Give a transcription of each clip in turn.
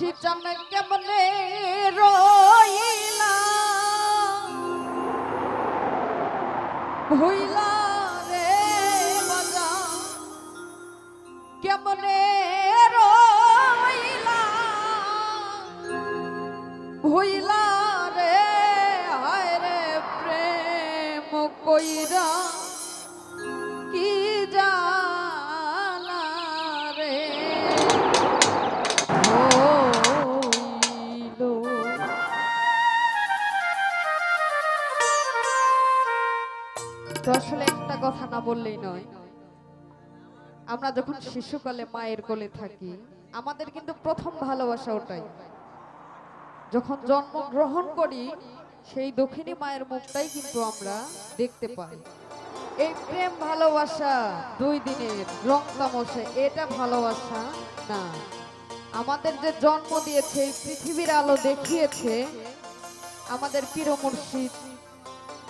হাসি চান কেমনে রইলা? ভুইলা রে বাজা, কেমনে রইলা? ভুইলা রে, হায় রে প্রেম কইরা আসলে একটা কথা না বললেই নয়। আমরা যখন শিশুকালে মায়ের কোলে থাকি, আমাদের কিন্তু প্রথম ভালোবাসা ওটাই। যখন জন্মগ্রহণ করি, সেই দক্ষিণী মায়ের মুখটাই কিন্তু আমরা দেখতে পাই। এই প্রেম ভালোবাসা দুই দিনের রং তামসে এটা ভালোবাসা না। আমাদের যে জন্ম দিয়েছে পৃথিবীর আলো দেখিয়েছে, আমাদের পীর মুর্শিদ,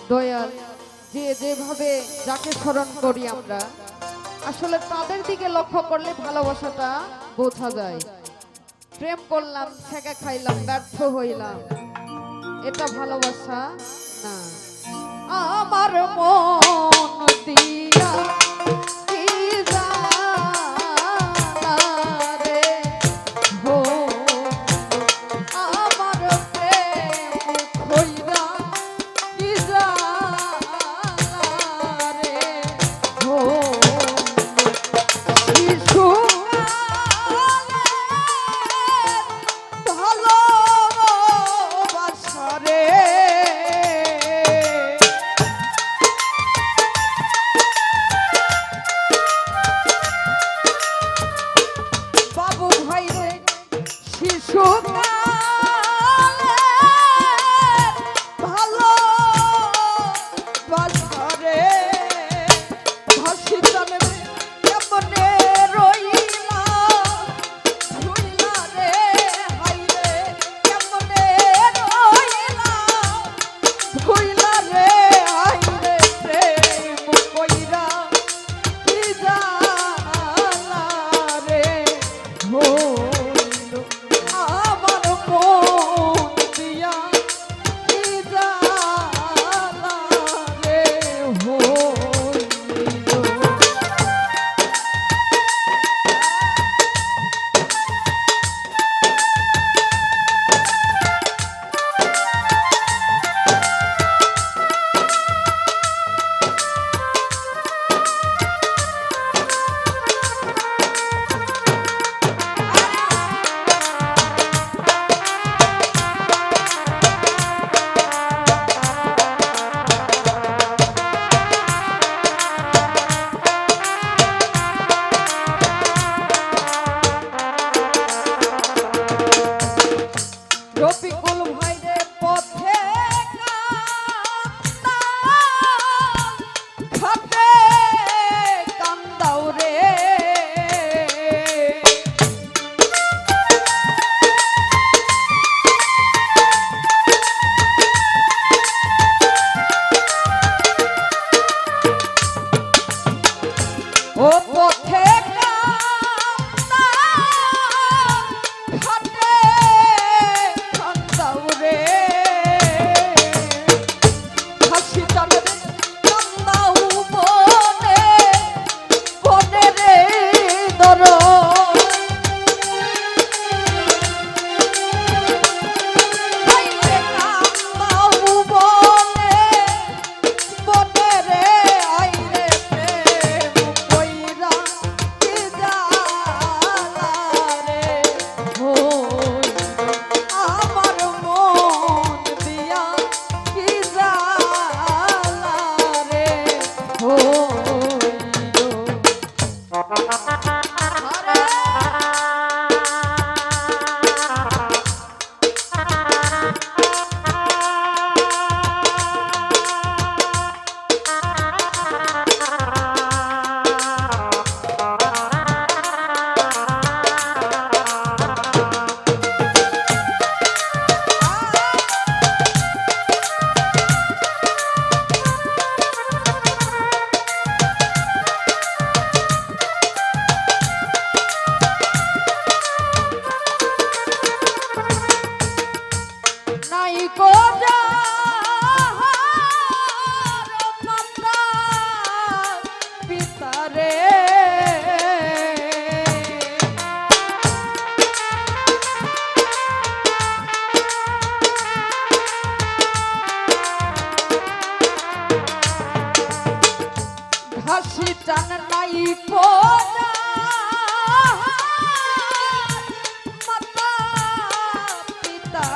দয়াল যে যেভাবে যাকে স্মরণ করি আমরা, আসলে তাদের দিকে লক্ষ্য করলে ভালোবাসাটা বোঝা যায়। প্রেম করলাম, ছেঁকা খাইলাম, ব্যর্থ হইলাম। এটা ভালোবাসা না। আমার মন দিয়া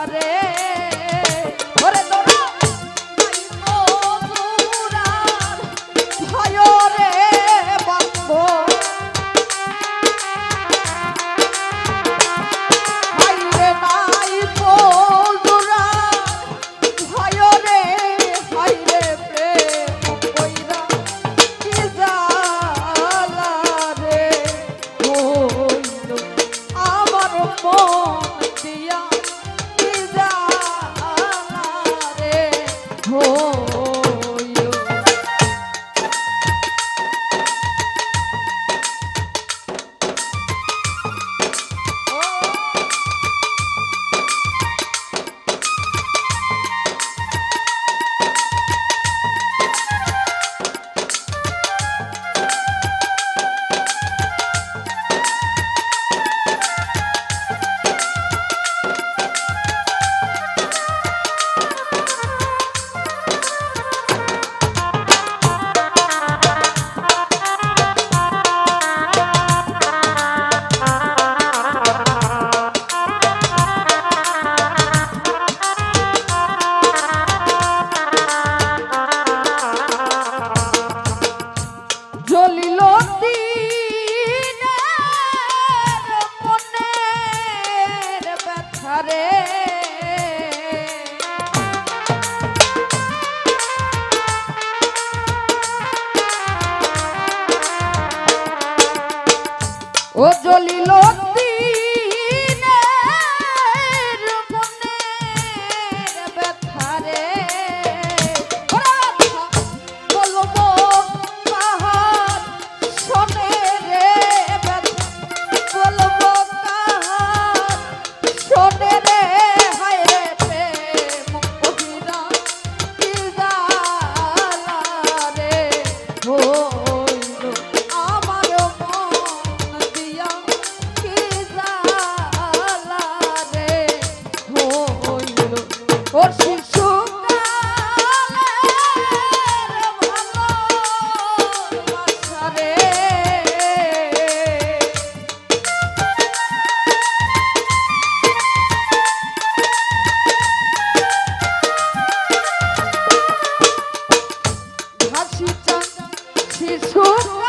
pared. Good.